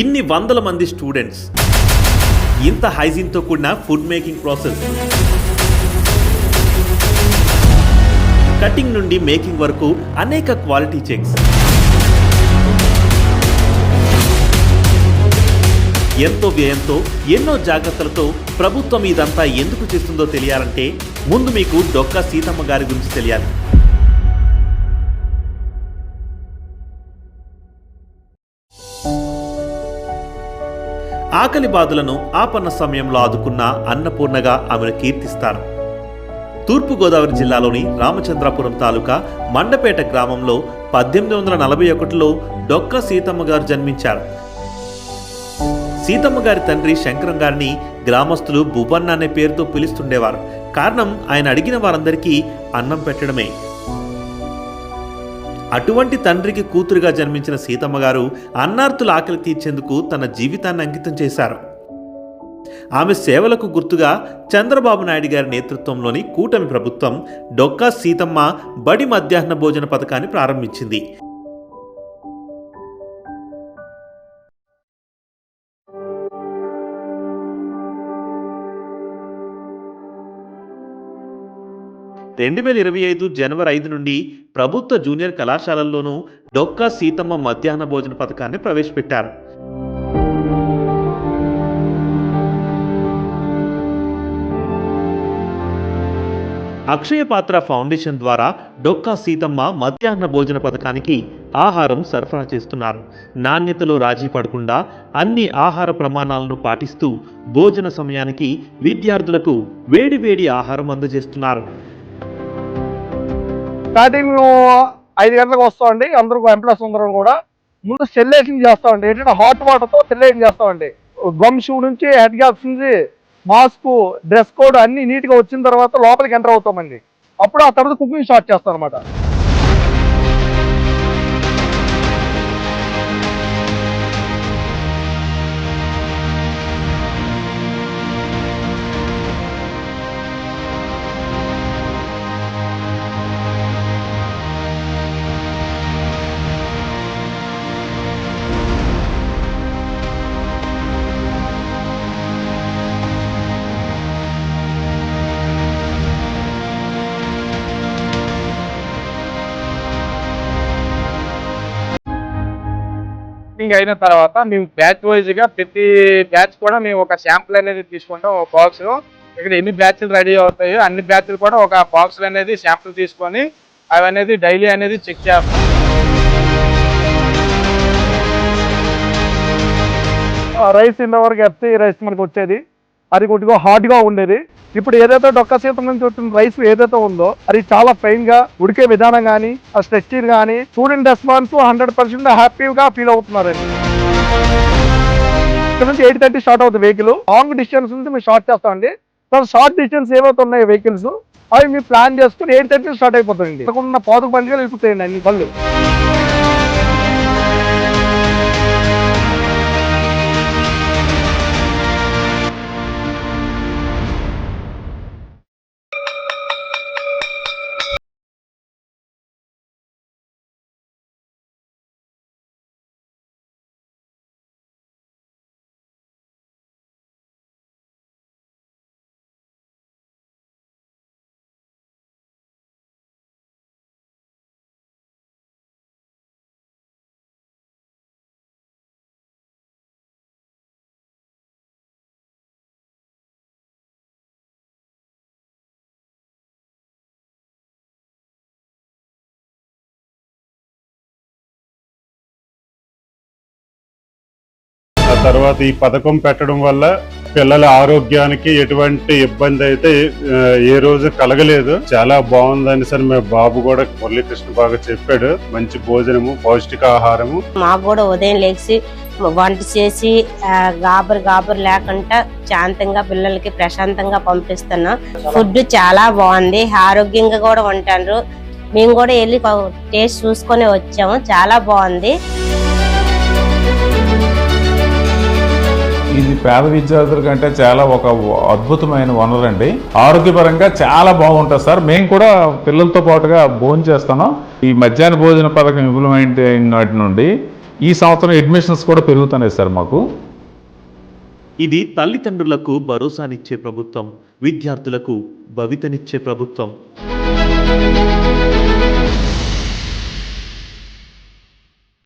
ఇన్ని వందల మంది స్టూడెంట్స్. ఇంత హైజీన్తో కూడిన ఫుడ్ మేకింగ్ ప్రాసెస్. కటింగ్ నుండి మేకింగ్ వరకు అనేక క్వాలిటీ చెక్స్. ఎంతో వ్యయంతో ఎన్నో జాగ్రత్తలతో ప్రభుత్వం ఇదంతా ఎందుకు చేస్తుందో తెలియాలంటే ముందు మీకు డొక్కా సీతమ్మ గారి గురించి తెలియాలి. ఆకలి బాధలను ఆపన్న సమయంలో ఆదుకున్న అన్నపూర్ణగా ఆమెను కీర్తిస్తారు. తూర్పుగోదావరి జిల్లాలోని రామచంద్రాపురం తాలూకా మండపేట గ్రామంలో పద్దెనిమిది వందల నలభై ఒకటిలో డొక్క సీతమ్మ గారు జన్మించారు. సీతమ్మ గారి తండ్రి శంకరం గారిని గ్రామస్తులు బుబన్న అనే పేరుతో పిలుస్తుండేవారు. కారణం ఆయన అడిగిన వారందరికీ అన్నం పెట్టడమే. అటువంటి తండ్రికి కూతురుగా జన్మించిన సీతమ్మ గారు అన్నార్తుల ఆకలి తీర్చేందుకు తన జీవితాన్ని అంకితం చేశారు. ఆమె సేవలకు గుర్తుగా చంద్రబాబు నాయుడు గారి నేతృత్వంలోని కూటమి ప్రభుత్వం డొక్కా సీతమ్మ బడి మధ్యాహ్న భోజన పథకాన్ని ప్రారంభించింది. రెండు వేల ఇరవై ఐదు జనవరి ఐదు నుండి ప్రభుత్వ జూనియర్ కళాశాలల్లోనూ డొక్కా సీతమ్మ మధ్యాహ్న భోజన పథకాన్ని ప్రవేశపెట్టారు. అక్షయ పాత్ర ఫౌండేషన్ ద్వారా డొక్కా సీతమ్మ మధ్యాహ్న భోజన పథకానికి ఆహారం సరఫరా చేస్తున్నారు. నాణ్యతలో రాజీ పడకుండా అన్ని ఆహార ప్రమాణాలను పాటిస్తూ భోజన సమయానికి విద్యార్థులకు వేడి వేడి ఆహారం అందజేస్తున్నారు. స్టార్టింగ్ ఐదు గంటలకు వస్తామండి. అందరూ ఎంప్లాయీస్ అందరం కూడా. ముందు సెల్లేషన్ చేస్తామండి. ఏంటంటే హాట్ వాటర్తో సెల్లేషన్ చేస్తామండి. గమ్ షూ నుంచి హెడ్ గ్యాప్స్ నుంచి మాస్క్ డ్రెస్ కోడ్ అన్ని నీట్గా వచ్చిన తర్వాత లోపలికి ఎంటర్ అవుతామండి. అప్పుడు ఆ తర్వాత కుకింగ్ స్టార్ట్ చేస్తాం అనమాట మీటింగ్ అయిన తర్వాత మేము బ్యాచ్ వైజ్గా ప్రతి బ్యాచ్ కూడా మేము ఒక శాంపుల్ అనేది తీసుకుంటాం ఒక బాక్స్ ఇక్కడ ఎన్ని బ్యాచ్లు రెడీ అవుతాయో అన్ని బ్యాచ్లు కూడా ఒక బాక్స్లు అనేది శాంపుల్ తీసుకొని అవి అనేది డైలీ అనేది చెక్ చేస్తాం. రైస్ ఇంతవరకు ఈ రైస్ మనకు వచ్చేది. అది కొద్దిగా హాట్గా ఉండేది. ఇప్పుడు ఏదైతే డొక్క సీతం నుంచి వచ్చిన రైస్ ఏదైతే ఉందో అది చాలా ఫైన్గా ఉడికే విధానం కానీ ఆ స్ట్రెచ్చింగ్ కానీ స్టూడెంట్ రెస్పాన్స్ హండ్రెడ్ పర్సెంట్ హ్యాపీగా ఫీల్ అవుతున్నారు. ఇక్కడ నుంచి ఎయిట్ థర్టీ స్టార్ట్ అవుతుంది వెహికల్ లాంగ్ డిస్టెన్స్ నుంచి మేము స్టార్ట్ చేస్తామండి సార్ షార్ట్ డిస్టెన్స్ ఏవైతే ఉన్నాయి వెహికల్స్ అవి మీరు ప్లాన్ చేసుకుని ఎయిట్ థర్టీ స్టార్ట్ అయిపోతాయండి. ఉన్న పాదుకు బండిగా వెళ్ళిపోతాయండి అన్ని పళ్ళు తర్వాత ఈ పథకం పెట్టడం వల్ల పిల్లల ఆరోగ్యానికి ఎటువంటి ఇబ్బంది అయితే ఏ రోజు కలగలేదు. చాలా బాగుందని సరే మా బాబు కూడా మురళీకృష్ణ బాగా చెప్పాడు. మంచి భోజనము పౌష్టికాహారము. మాకు కూడా ఉదయం లేచి వంట చేసి గాబరు గాబరు లేకుండా శాంతంగా పిల్లలకి ప్రశాంతంగా పంపిస్తున్నాం. ఫుడ్ చాలా బాగుంది. ఆరోగ్యంగా కూడా ఉంటారు. మేము కూడా వెళ్ళి టేస్ట్ చూసుకొని వచ్చాము. చాలా బాగుంది. ఇది పేద విద్యార్థుల కంటే చాలా ఒక అద్భుతమైన వనరు అండి ఆరోగ్యపరంగా చాలా బాగుంటుంది సార్. మేము కూడా పిల్లలతో పాటుగా భోజనం చేస్తాను ఈ మధ్యాహ్న భోజన పథకం ఇంప్లిమెంట్ అయిన నాటి నుండి ఈ సంవత్సరం అడ్మిషన్స్ కూడా పెరుగుతున్నాయి సార్ మాకు. ఇది తల్లిదండ్రులకు భరోసానిచ్చే ప్రభుత్వం విద్యార్థులకు భవితనిచ్చే ప్రభుత్వం.